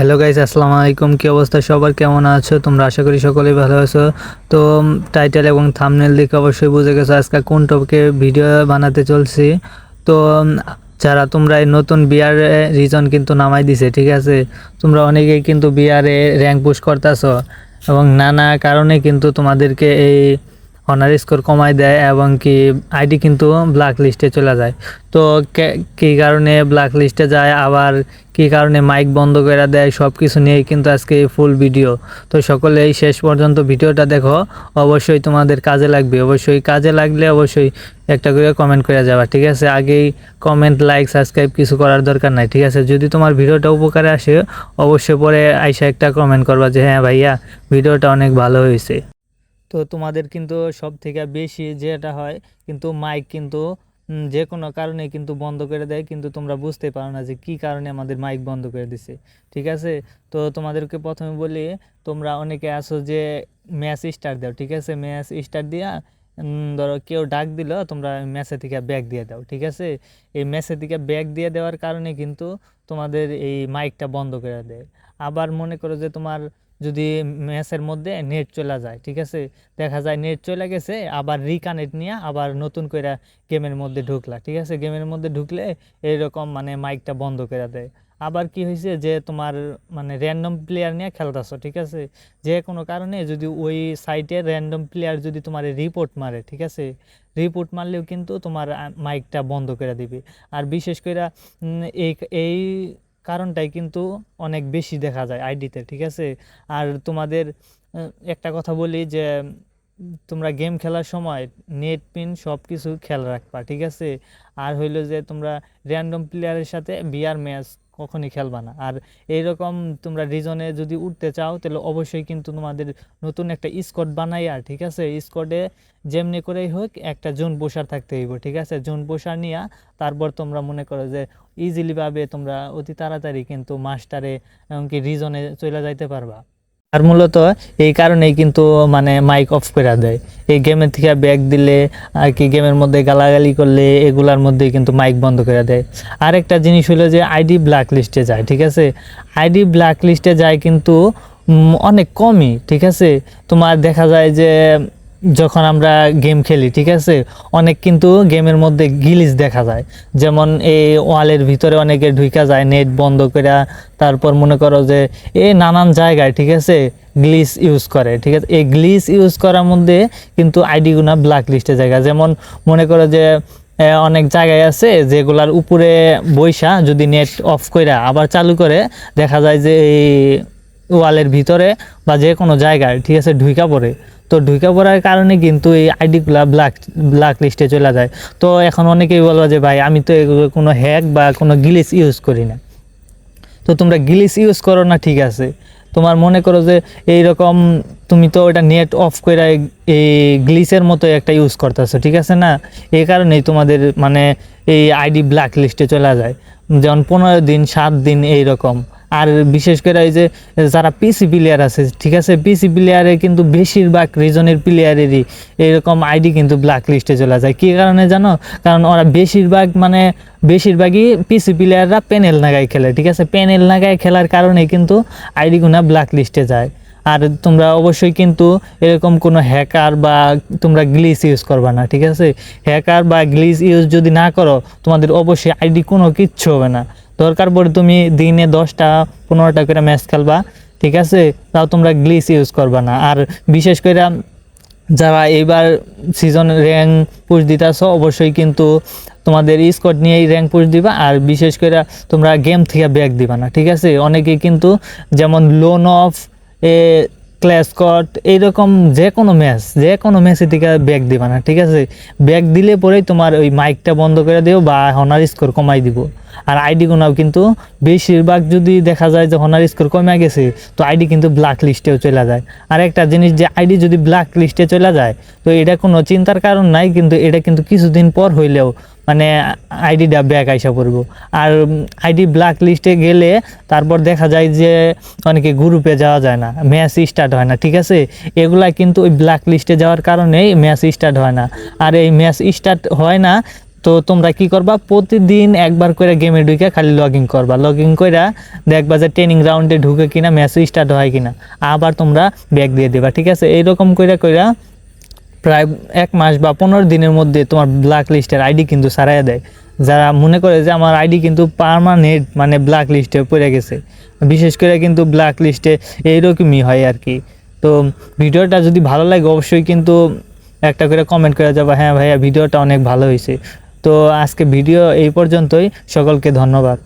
Hello guys আসসালামু আলাইকুম কী অবস্থা? সবার কেমন আছো? তোমরা আশা করি সকলেই ভালো আছো। তো টাইটেল এবং থাম্বনেল দেখে অবশ্যই বুঝে গেছো আজকে কোন টপিকে ভিডিও বানাতে চলছি। তো যারা তোমরা এই নতুন বিয়ারে রিজন কিন্তু নামাই দিছে, ঠিক আছে? তোমরা অনেকেই কিন্তু বিয়ারে র্যাঙ্ক পুশ করতেছো এবং নানা কারণে কিন্তু তোমাদেরকে এই অনার স্কোর কমায় দেয় এবং কি আইডি কিন্তু ব্ল্যাক লিস্টে চলে যায়। তো কে- কারণে ব্ল্যাক লিস্টে যায়, আবার কী কারণে মাইক বন্ধ করে দেয় সব কিছু নিয়েই কিন্তু আজকে ফুল ভিডিও তো সকলেই শেষ পর্যন্ত ভিডিওটা দেখো, অবশ্যই তোমাদের কাজে লাগবে। অবশ্যই কাজে লাগলে অবশ্যই একটা করে কমেন্ট করে যাবা, ঠিক আছে? আগেই কমেন্ট লাইক সাবস্ক্রাইব কিছু করার দরকার নাই, ঠিক আছে? যদি তোমার ভিডিওটা উপকারে আসে, অবশ্যই পরে আইসা একটা কমেন্ট করবা যে হ্যাঁ ভাইয়া, ভিডিওটা অনেক ভালো হয়েছে। তো তোমাদের কিন্তু সব থেকে বেশি যেটা হয়, কিন্তু মাইক কিন্তু যে কোনো কারণে কিন্তু বন্ধ করে দেয়, কিন্তু তোমরা বুঝতে পারো না যে কি কারণে আমাদের মাইক বন্ধ করে দিছে। ঠিক আছে? তো তোমাদেরকে প্রথমে বলি, তোমরা অনেকে আসো যে ম্যাচ স্টার্ট দাও, ঠিক আছে? ম্যাচ স্টার্ট দিয়া ধরো কেউ ডাক দিল, তোমরা ম্যাচে থেকে ব্যাগ দিয়ে দাও, ঠিক আছে? এই ম্যাচে থেকে ব্যাগ দিয়ে দেওয়ার কারণে কিন্তু তোমাদের এই মাইকটা বন্ধ করে দেয়। আবার মনে করো যে তোমার যদি ম্যাচের মধ্যে নেট চলে যায়, ঠিক আছে? দেখা যায় নেট চলে গেছে, আবার রিকানেক্ট নিয়ে আবার নতুন করে গেমের মধ্যে ঢুকলা, ঠিক আছে? গেমের মধ্যে ঢুকলে এইরকম মানে মাইকটা বন্ধ করে দেয়। আবার কি হয়েছে যে তোমার মানে র্যান্ডম প্লেয়ার নিয়ে খেলতেছো, ঠিক আছে? যে কোনো কারণে যদি ওই সাইটে র্যান্ডম প্লেয়ার যদি তোমার রিপোর্ট মারে, ঠিক আছে? রিপোর্ট মারলেও কিন্তু তোমার মাইকটা বন্ধ করে দিবে। আর বিশেষ করে এই এই কারণটাই কিন্তু অনেক বেশি দেখা যায় আইডিতে, ঠিক আছে? আর তোমাদের একটা কথা বলি যে, তোমরা গেম খেলার সময় নেট, পিন সব কিছু খেয়াল রাখবা, ঠিক আছে? আর হইল যে তোমরা র্যান্ডম প্লেয়ারের সাথে বিয়ার ম্যাচ কখনই খেলবা না। আর এইরকম তোমরা রিজনে যদি উঠতে চাও, তাহলে অবশ্যই কিন্তু তোমাদের নতুন একটা স্কোয়াড বানাইয়া, ঠিক আছে? স্কোয়াডে যেমনি করেই হোক, একটা জোন বসার থাকতে হইব, ঠিক আছে? জোন বসার নিয়া তারপর তোমরা মনে করো যে ইজিলিভাবে তোমরা অতি তাড়াতাড়ি কিন্তু মাস্টারে, এমনকি রিজনে চলে যাইতে পারবা। আর মূলত এই কারণেই কিন্তু মানে মাইক অফ করে দেয়। এই গেমের থেকে ব্যাগ দিলে আর কি গেমের মধ্যে গালাগালি করলে এগুলার মধ্যে কিন্তু মাইক বন্ধ করে দেয়। আর একটা জিনিস হলো যে আইডি ব্ল্যাক লিস্টে যায়, ঠিক আছে? আইডি ব্ল্যাক লিস্টে যায় কিন্তু অনেক কমই, ঠিক আছে? তোমার দেখা যায় যে যখন আমরা গেম খেলি, ঠিক আছে? অনেক কিন্তু গেমের মধ্যে গিলিস দেখা যায়। যেমন এই ওয়ালের ভিতরে অনেকে ঢুকা যায় নেট বন্ধ করে তারপর মনে করো যে এ নানান জায়গায়, ঠিক আছে? গ্লিস ইউজ করে, ঠিক আছে? এই গ্লিস ইউজ করার মধ্যে কিন্তু আইডিগুনা ব্ল্যাক লিস্টে জায়গা। যেমন মনে করো যে অনেক জায়গায় আছে যেগুলার উপরে বৈশা যদি নেট অফ করে আবার চালু করে, দেখা যায় যে এই ওয়ালের ভিতরে বা যে কোনো জায়গায়, ঠিক আছে, ঢুইকা পড়ে। তো ঢুইকা পড়ার কারণে কিন্তু এই আইডিগুলা ব্ল্যাক ব্ল্যাক লিস্টে চলে যায়। তো এখন অনেকেই বলব যে, ভাই, আমি তো কোনো হ্যাক বা কোনো গিলিস ইউজ করি না। তো তোমরা গিলিস ইউজ করো না, ঠিক আছে। তোমার মনে করো যে এই রকম তুমি তো ওটা নেট অফ করে এই গ্লিসের মতো একটা ইউজ করতেছো, ঠিক আছে না? এই কারণেই তোমাদের মানে এই আইডি ব্ল্যাক লিস্টে চলে যায়। যেমন পনেরো দিন, সাত দিন এই রকম আর বিশেষ করে এই যে যারা পিসি প্লেয়ার আছে, ঠিক আছে? পিসি প্লেয়ারে কিন্তু বেশিরভাগ রিজনের প্লেয়ারেরই এরকম আইডি কিন্তু ব্ল্যাক লিস্টে চলে যায়। কী কারণে জানো? কারণ ওরা বেশিরভাগ মানে বেশিরভাগই পিসি প্লেয়াররা প্যানেল নাগায় খেলে, ঠিক আছে? প্যানেল নাগায় খেলার কারণে কিন্তু আইডিগুনা ব্ল্যাক লিস্টে যায়। আর তোমরা অবশ্যই কিন্তু এরকম কোনো হ্যাকার বা তোমরা গ্লিস ইউজ করবা না, ঠিক আছে? হ্যাকার বা গ্লিস ইউজ যদি না করো, তোমাদের অবশ্যই আইডি কোনো কিচ্ছু হবে না। দরকার পড়ে তুমি দিনে দশটা, পনেরোটা করে ম্যাচ খেলবা, ঠিক আছে? তাও তোমরা গ্লিস ইউজ করবা না। আর বিশেষ করে যারা এইবার সিজন র্যাঙ্ক পুশ দিতেছ, অবশ্যই কিন্তু তোমাদের স্কোয়াড নিয়েই র্যাঙ্ক পুশ দিবা। আর বিশেষ করে তোমরা গেম থেকে ব্যাক দিবা না, ঠিক আছে? অনেকে কিন্তু যেমন loan of a clash cut এইরকম যে কোনো ম্যাচ যে কোনো ম্যাচের থেকে ব্যাক দিবা না, ঠিক আছে? ব্যাক দিলে পরেই তোমার ওই মাইকটা বন্ধ করে দিও বা হনার স্কোর কমাই দিব। আর আইডি গুনাও কিন্তু বেশিরভাগ যদি দেখা যায় যে হনার স্কোর কমে গেছে, তো আইডি কিন্তু ব্ল্যাক লিস্টেও চলে যায়। আর একটা জিনিস যে আইডি যদি ব্ল্যাক লিস্টে চলে যায়, তো এটা কোনো চিন্তার কারণ নাই, কিন্তু এটা কিন্তু কিছুদিন পর হইলেও মানে আইডিটা ব্যাক আইসা পড়ব। আর আইডি ব্ল্যাক লিস্টে গেলে তারপর দেখা যায় যে অনেকে গ্রুপে যাওয়া যায় না ম্যাচ স্টার্ট হয় না, ঠিক আছে? এগুলা কিন্তু ওই ব্ল্যাক লিস্টে যাওয়ার কারণেই ম্যাচ স্টার্ট হয় না। আর এই ম্যাচ স্টার্ট হয় না, তো তোমরা কি করবা? প্রতিদিন একবার করে গেমে ঢুকে খালি লগ ইন করবা। লগ ইন করে দেখবা যে ট্রেনিং রাউন্ডে ঢুকে কিনা ম্যাচ স্টার্ট হয় কিনা। আবার তোমরা ব্যাক দিয়ে দেবা, ঠিক আছে? এইরকম করে কইরা প্রায় এক মাস বা পনেরো দিনের মধ্যে তোমার ব্ল্যাক লিস্টের আইডি কিন্তু সারাইয়া দেয়। যারা মনে করে যে আমার আইডি কিন্তু পার্মানেন্ট মানে ব্ল্যাক লিস্টে পড়ে গেছে, বিশেষ করে কিন্তু ব্ল্যাক লিস্টে এইরকমই হয় আর কি। তো ভিডিওটা যদি ভালো লাগে অবশ্যই কিন্তু একটা করে কমেন্ট করে যাব হ্যাঁ ভাইয়া, ভিডিওটা অনেক ভালো হয়েছে তো আজকে ভিডিও এই পর্যন্তই, সকলকে ধন্যবাদ।